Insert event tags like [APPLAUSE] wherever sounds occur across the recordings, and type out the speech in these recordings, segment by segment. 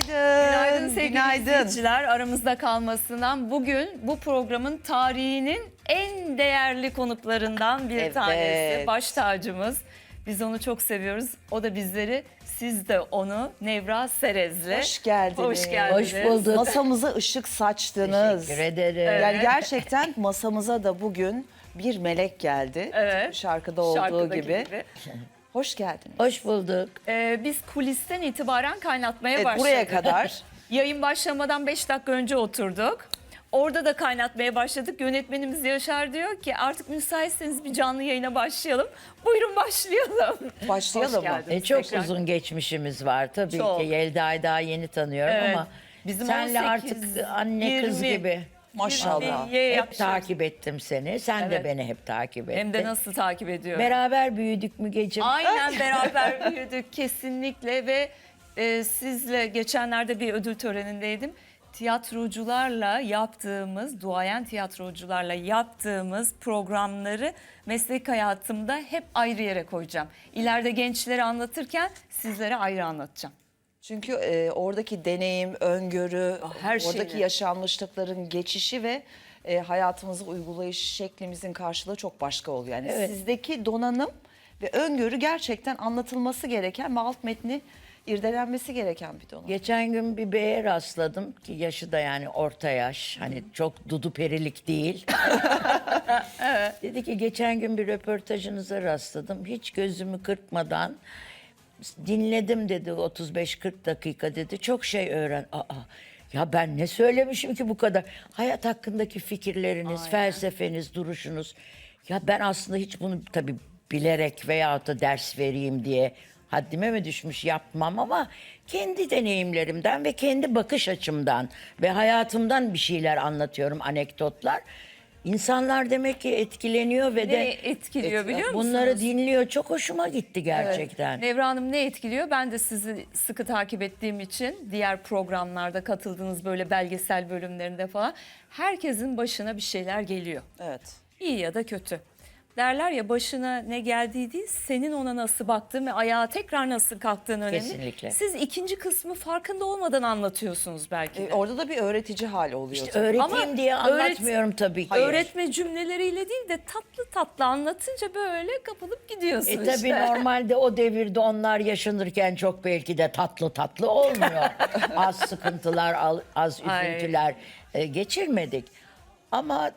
Günaydın. Günaydın sevgili Günaydın. izleyiciler. Aramızda kalmasından bugün bu programın tarihinin en değerli konuklarından bir Evet. tanesi. Baş tacımız. Biz onu çok seviyoruz. O da bizleri, siz de onu Nevra Serez'le. Hoş geldiniz. Hoş geldiniz. Hoş bulduk. Masamıza ışık saçtınız. Teşekkür ederim. Yani gerçekten masamıza da bugün bir melek geldi. Evet. Şarkıda olduğu Şarkıdaki gibi. Hoş geldiniz. Hoş bulduk. Ee, biz kulisten itibaren kaynatmaya Evet, başladık. buraya kadar. [LAUGHS] Yayın başlamadan 5 dakika önce oturduk. Orada da kaynatmaya başladık. Yönetmenimiz Yaşar diyor ki artık müsaitseniz bir canlı yayına başlayalım. Buyurun başlayalım. [LAUGHS] Başlayalım Hoş mı? E, çok tekrar. uzun geçmişimiz var tabii Çok. ki. Yelda'yı daha yeni tanıyorum Evet. ama Bizim senle 18, artık anne kız 20, gibi. Maşallah. Ye Hep takip ettim seni. Sen Evet. de beni hep takip ettin. Hem de nasıl takip ediyor. Beraber büyüdük Mügeciğim. Aynen [LAUGHS] beraber büyüdük kesinlikle ve e, sizle geçenlerde bir ödül törenindeydim. Tiyatrocularla yaptığımız, duayen tiyatrocularla yaptığımız programları meslek hayatımda hep ayrı yere koyacağım. İleride gençlere anlatırken sizlere ayrı anlatacağım. Çünkü e, oradaki deneyim, öngörü, Ah, her oradaki şeyle. yaşanmışlıkların geçişi ve e, hayatımızı uygulayış şeklimizin karşılığı çok başka oluyor. Yani Evet. sizdeki donanım ve öngörü gerçekten anlatılması gereken ve alt metni irdelenmesi gereken bir donanım. Geçen gün bir beye rastladım ki yaşı da yani orta yaş. Hani çok dudu perilik değil. [LAUGHS] Dedi ki geçen gün bir röportajınıza rastladım. Hiç gözümü kırpmadan dinledim dedi 35-40 dakika dedi. Çok şey öğren. Aa, ya ben ne söylemişim ki bu kadar? Hayat hakkındaki fikirleriniz, felsefeniz, duruşunuz. Ya ben aslında hiç bunu tabii bilerek veyahut da ders vereyim diye haddime mi düşmüş yapmam ama kendi deneyimlerimden ve kendi bakış açımdan ve hayatımdan bir şeyler anlatıyorum, anekdotlar. İnsanlar demek ki etkileniyor ve Ne de etkiliyor biliyor musunuz? bunları dinliyor. Çok hoşuma gitti gerçekten. Nevra Hanım ne etkiliyor? Ben de sizi sıkı takip ettiğim için diğer programlarda katıldığınız böyle belgesel bölümlerinde falan herkesin başına bir şeyler geliyor. Evet. İyi ya da kötü. Derler ya başına ne geldiği değil, senin ona nasıl baktığın ve ayağa tekrar nasıl kalktığın önemli. Kesinlikle. Siz ikinci kısmı farkında olmadan anlatıyorsunuz belki de. E, orada da bir öğretici hal oluyor. tabii. Öğreteyim Ama diye öğret- anlatmıyorum tabii ki. Öğretme cümleleriyle değil de tatlı tatlı anlatınca böyle kapılıp gidiyorsun E tabii işte. normalde o devirde onlar yaşanırken çok belki de tatlı tatlı olmuyor. [LAUGHS] az sıkıntılar, az Ay. üzüntüler e, geçirmedik. Ama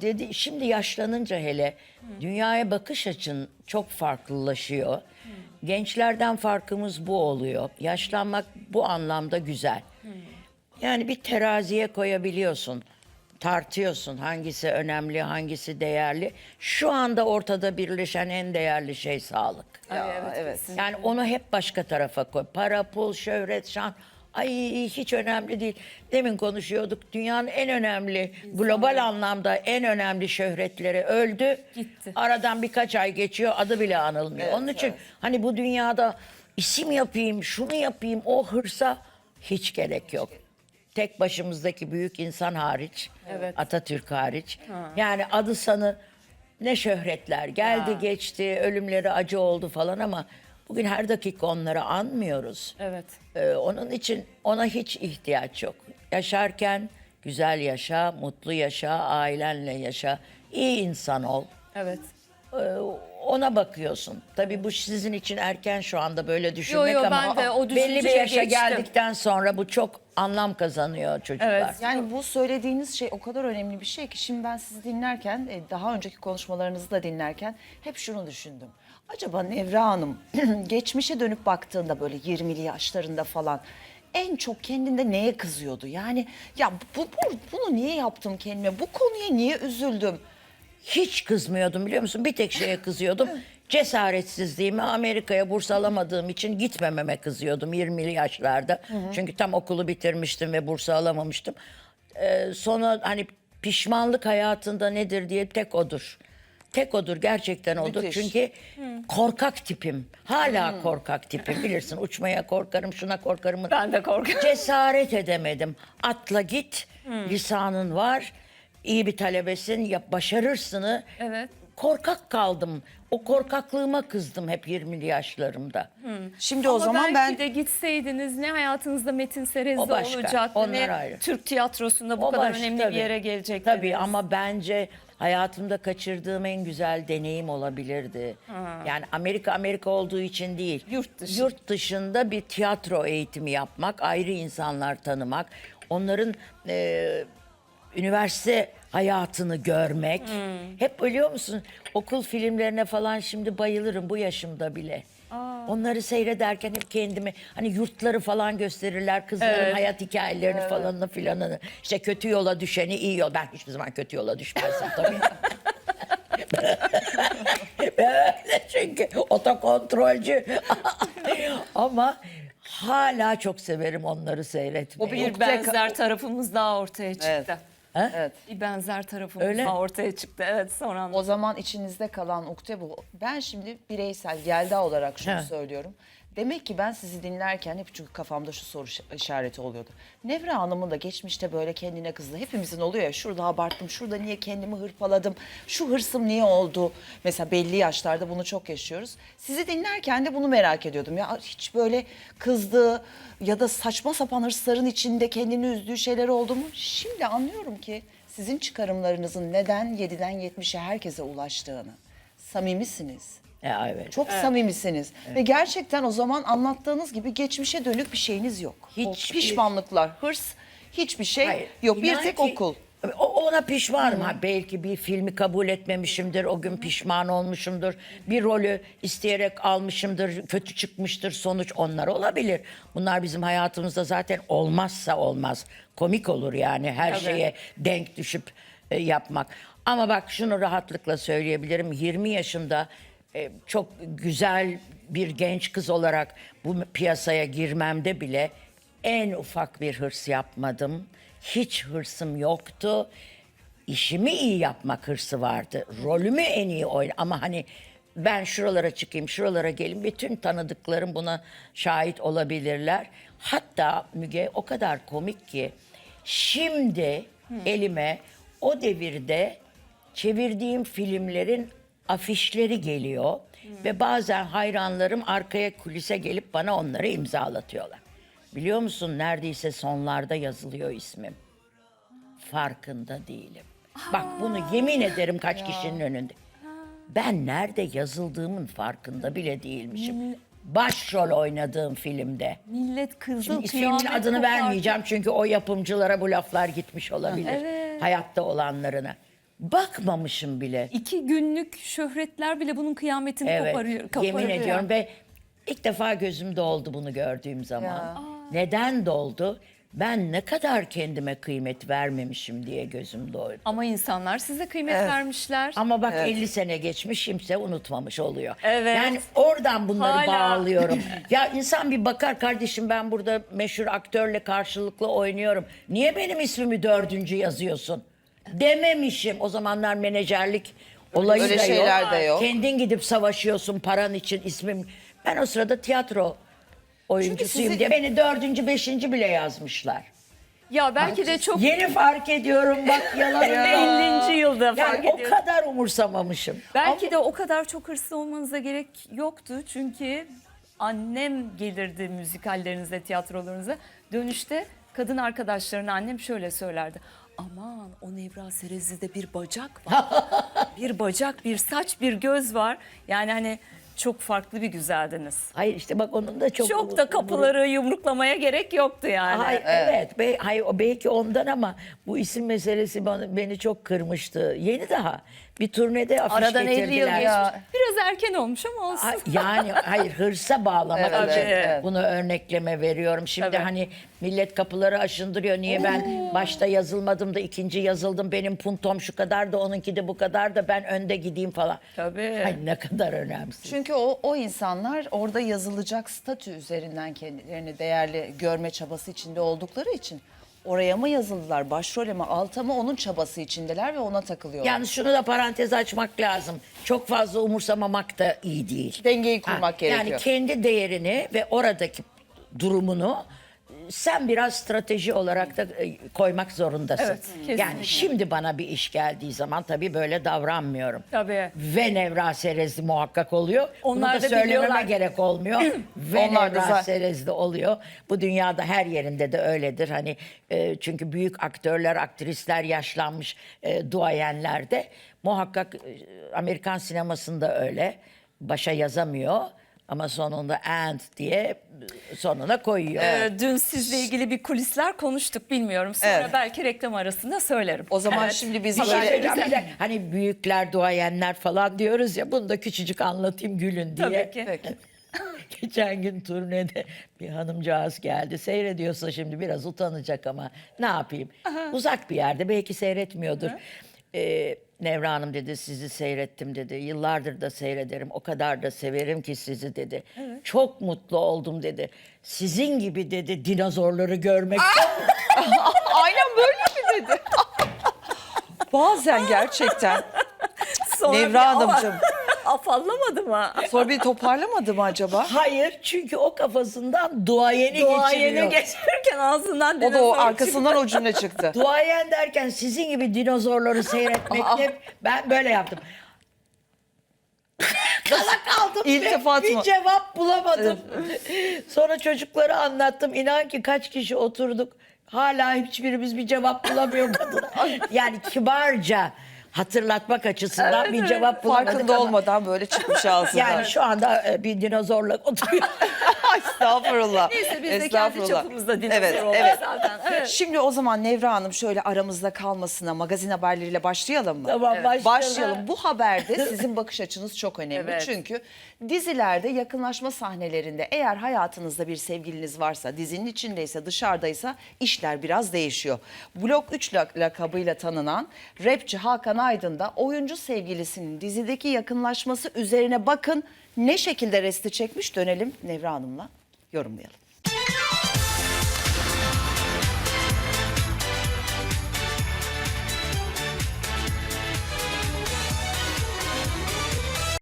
dedi şimdi yaşlanınca hele dünyaya bakış açın çok farklılaşıyor. Gençlerden farkımız bu oluyor. Yaşlanmak bu anlamda güzel. Yani bir teraziye koyabiliyorsun. Tartıyorsun hangisi önemli, hangisi değerli. Şu anda ortada birleşen en değerli şey sağlık. Ay, Ya, evet, evet. Yani onu hep başka tarafa koy. Para, pul, şöhret, şan. Ay hiç önemli değil. Demin konuşuyorduk. Dünyanın en önemli, global anlamda en önemli şöhretleri öldü. Gitti. Aradan birkaç ay geçiyor, adı bile anılmıyor. Onun için hani bu dünyada isim yapayım, şunu yapayım, o hırsa hiç gerek yok. Tek başımızdaki büyük insan hariç, Evet. Atatürk hariç. Yani adı sanı ne şöhretler geldi geçti, ölümleri acı oldu falan ama bugün her dakika onları anmıyoruz. Evet. Ee, onun için ona hiç ihtiyaç yok. Yaşarken güzel yaşa, mutlu yaşa, ailenle yaşa, iyi insan ol. Evet. Ee, ona bakıyorsun. Tabii bu sizin için erken şu anda böyle düşünmek yo, ama ben de o belli bir düşünceye yaşa geçtim. geldikten sonra bu çok anlam kazanıyor çocuklar. Evet. Yani bu söylediğiniz şey o kadar önemli bir şey ki şimdi ben sizi dinlerken e, daha önceki konuşmalarınızı da dinlerken hep şunu düşündüm. Acaba Nevra Hanım [CLEARS THROAT] geçmişe dönüp baktığında böyle 20'li yaşlarında falan en çok kendinde neye kızıyordu? Yani ya bu, bu- bunu niye yaptım kendime? Bu konuya niye üzüldüm? Hiç kızmıyordum biliyor musun? Bir tek şeye kızıyordum. [LAUGHS] Cesaretsizliğime Amerika'ya burs alamadığım için gitmememe kızıyordum 20'li yaşlarda. Çünkü tam okulu bitirmiştim ve burs alamamıştım. Ee, sonra hani pişmanlık hayatında nedir diye tek odur. Tek odur gerçekten odur. Müthiş. Çünkü korkak tipim. Hala korkak tipim bilirsin. Uçmaya korkarım, şuna korkarım. Ben de korkuyorum. Cesaret edemedim. Atla git. Lisanın var. iyi bir talebesin. Ya başarırsını Evet. Korkak kaldım. O korkaklığıma kızdım hep 20'li yaşlarımda. Şimdi Ama o zaman belki ben de gitseydiniz ne hayatınızda Metin Serezli O başka, olacaktı onlar ne ayrı. Türk tiyatrosunda bu O kadar baş- önemli tabii. bir yere gelecektiniz. Tabii ama bence hayatımda kaçırdığım en güzel deneyim olabilirdi. Yani Amerika Amerika olduğu için değil. Yurt dışı. Yurt dışında bir tiyatro eğitimi yapmak, ayrı insanlar tanımak, onların e, üniversite hayatını görmek. Hep biliyor musun okul filmlerine falan şimdi bayılırım bu yaşımda bile. Onları seyrederken hep kendimi hani yurtları falan gösterirler kızların Evet. hayat hikayelerini falanını filanını. İşte kötü yola düşeni iyi yol. Ben hiçbir zaman kötü yola düşmezdim tabii. Öyle [LAUGHS] çünkü otokontrolcü. [LAUGHS] Ama hala çok severim onları seyretmeyi. O bir benzer tarafımız daha ortaya çıktı. Evet. Evet. Bir benzer tarafımız Öyle. daha ortaya çıktı. Evet sonra O zaman içinizde kalan ukde bu. Ben şimdi bireysel Yelda olarak şunu He. söylüyorum. Demek ki ben sizi dinlerken hep çünkü kafamda şu soru iş- işareti oluyordu. Nevra Hanım'ın da geçmişte böyle kendine kızdı. Hepimizin oluyor ya şurada abarttım, şurada niye kendimi hırpaladım, şu hırsım niye oldu? Mesela belli yaşlarda bunu çok yaşıyoruz. Sizi dinlerken de bunu merak ediyordum. Ya hiç böyle kızdığı ya da saçma sapan hırsların içinde kendini üzdüğü şeyler oldu mu? Şimdi anlıyorum ki sizin çıkarımlarınızın neden 7'den 70'e herkese ulaştığını. Samimisiniz. Ya evet. Çok samimisiniz. Ve gerçekten o zaman anlattığınız gibi geçmişe dönük bir şeyiniz yok. Hiç- Pişmanlıklar, hırs, hiçbir şey Hayır, yok. Bir inan tek ki- okul. O, ona pişmanım. Ha, belki bir filmi kabul etmemişimdir. O gün pişman olmuşumdur. Bir rolü isteyerek almışımdır. Kötü çıkmıştır sonuç. Onlar olabilir. Bunlar bizim hayatımızda zaten olmazsa olmaz. Komik olur yani her Tabii. şeye denk düşüp e, yapmak. Ama bak şunu rahatlıkla söyleyebilirim. 20 yaşında e, çok güzel bir genç kız olarak bu piyasaya girmemde bile en ufak bir hırs yapmadım. Hiç hırsım yoktu. İşimi iyi yapmak hırsı vardı. Rolümü en iyi oyn ama hani ben şuralara çıkayım, şuralara gelin. Bütün tanıdıklarım buna şahit olabilirler. Hatta Müge o kadar komik ki şimdi elime o devirde çevirdiğim filmlerin afişleri geliyor ve bazen hayranlarım arkaya kulise gelip bana onları imzalatıyorlar. Biliyor musun neredeyse sonlarda yazılıyor ismim. Farkında değilim. Bak bunu yemin ederim kaç kişinin önünde. Ben nerede yazıldığımın farkında bile değilmişim. Başrol oynadığım filmde. Millet kızıl Şimdi filmin kıyamet adını kopardı. vermeyeceğim çünkü o yapımcılara bu laflar gitmiş olabilir. Evet. Hayatta olanlarına. Bakmamışım bile. İki günlük şöhretler bile bunun kıyametini Evet. koparıyor. koparıyor. Yemin ediyorum ve ilk defa gözüm doldu bunu gördüğüm zaman. Ya. Neden doldu? Ben ne kadar kendime kıymet vermemişim diye gözüm doldu. Ama insanlar size kıymet vermişler. Ama bak 50 sene geçmiş kimse unutmamış oluyor. Evet. Yani oradan bunları Hala. bağlıyorum. [LAUGHS] ya insan bir bakar kardeşim ben burada meşhur aktörle karşılıklı oynuyorum. Niye benim ismimi dördüncü yazıyorsun? Dememişim. O zamanlar menajerlik olayı Öyle da şeyler yok. de yok. Kendin gidip savaşıyorsun paran için ismim. Ben o sırada tiyatro oyuncusuyum sizi- diye beni dördüncü, beşinci bile yazmışlar. Ya belki de çok Yeni fark ediyorum bak yalan. 50. yılda fark Yani o ediyorum. kadar umursamamışım. Belki de o kadar çok hırslı olmanıza gerek yoktu. Çünkü annem gelirdi müzikallerinize, tiyatrolarınıza. Dönüşte kadın arkadaşlarına annem şöyle söylerdi. Aman o Nevra Serezli'de bir bacak var. [LAUGHS] bir bacak, bir saç, bir göz var. Yani hani çok farklı bir güzeldiniz. Hayır işte bak onun da çok... Çok da kapıları yumruklamaya gerek yoktu yani. Hayır, evet. Be, hayır, o belki ondan ama bu isim meselesi bana, beni çok kırmıştı. Yeni daha. Bir turnede afiş Aradan 50 yıl getirdiler. Ya. Biraz erken olmuş ama olsun. [LAUGHS] Yani hayır hırsa bağlamak Evet, için evet, evet. bunu örnekleme veriyorum. Şimdi Tabii. hani millet kapıları aşındırıyor. Niye ben başta yazılmadım da ikinci yazıldım. Benim puntom şu kadar da onunki de bu kadar da ben önde gideyim falan. Tabii. Ay ne kadar önemsiz. Çünkü o, o insanlar orada yazılacak statü üzerinden kendilerini değerli görme çabası içinde oldukları için oraya mı yazıldılar, başrole mi, alta mı onun çabası içindeler ve ona takılıyorlar. Yalnız şunu da parantez açmak lazım. Çok fazla umursamamak da iyi değil. Dengeyi kurmak gerekiyor. Yani kendi değerini ve oradaki durumunu sen biraz strateji olarak da e, koymak zorundasın. Evet, kesinlikle. yani şimdi bana bir iş geldiği zaman tabii böyle davranmıyorum. Tabii. Ve nevraserezi muhakkak oluyor. Onlar Bunu da da söylememe biliyorlar. gerek olmuyor. [CLEARS THROAT] Ve Onlar da zaten- de oluyor. Bu dünyada her yerinde de öyledir. Hani e, çünkü büyük aktörler, aktrisler yaşlanmış e, duayenler de muhakkak e, Amerikan sinemasında öyle. Başa yazamıyor ama sonunda and diye sonuna koyuyor. Ee, dün sizle ilgili bir kulisler konuştuk bilmiyorum. Sonra Evet. belki reklam arasında söylerim. O zaman Evet. şimdi biz Bir şey böyle söyleyeceğim. Bir de Hani büyükler, duayenler falan diyoruz ya bunu da küçücük anlatayım gülün diye. Tabii ki. Peki. [LAUGHS] Geçen gün turnede bir hanımcağız geldi. Seyrediyorsa şimdi biraz utanacak ama ne yapayım? Uzak bir yerde belki seyretmiyordur. Ee, Nevra Hanım dedi sizi seyrettim dedi. Yıllardır da seyrederim. O kadar da severim ki sizi dedi. Çok mutlu oldum dedi. Sizin gibi dedi dinozorları görmek. [LAUGHS] Aynen böyle mi dedi? Bazen gerçekten. Sonra Nevra bir ama- Hanımcığım. Afallamadı mı? Sonra bir toparlamadı mı acaba? Hayır çünkü o kafasından duayeni Duayene geçiriyor. geçirirken ağzından O da o dinozor arkasından o cümle çıktı. [LAUGHS] Duayen derken sizin gibi dinozorları seyretmekle ben böyle yaptım. Kala kaldım. İltifat bir mı? cevap bulamadım. Sonra çocuklara anlattım. İnan ki kaç kişi oturduk. Hala hiçbirimiz bir cevap bulamıyor kadına. [LAUGHS] yani kibarca hatırlatmak açısından bir cevap bulamadık Farkında ama olmadan böyle çıkmış [LAUGHS] ağzından. Yani şu anda e, bir dinozorla oturuyor. [LAUGHS] Estağfurullah. Neyse biz de kendi Estağfurullah. çapımızda dinozor evet, olduk evet. zaten. [LAUGHS] Evet. Şimdi o zaman Nevra Hanım şöyle aramızda kalmasına magazin haberleriyle başlayalım mı? Tamam, başlayalım. Başlayalım. Bu haberde sizin bakış açınız çok önemli. Evet. Çünkü dizilerde yakınlaşma sahnelerinde eğer hayatınızda bir sevgiliniz varsa, dizinin içindeyse, dışarıdaysa işler biraz değişiyor. Blok 3 lak- lakabıyla tanınan rapçi Hakan Aydın da oyuncu sevgilisinin dizideki yakınlaşması üzerine bakın. Ne şekilde resti çekmiş? Dönelim Nevra Hanım'la. Yorumlayalım.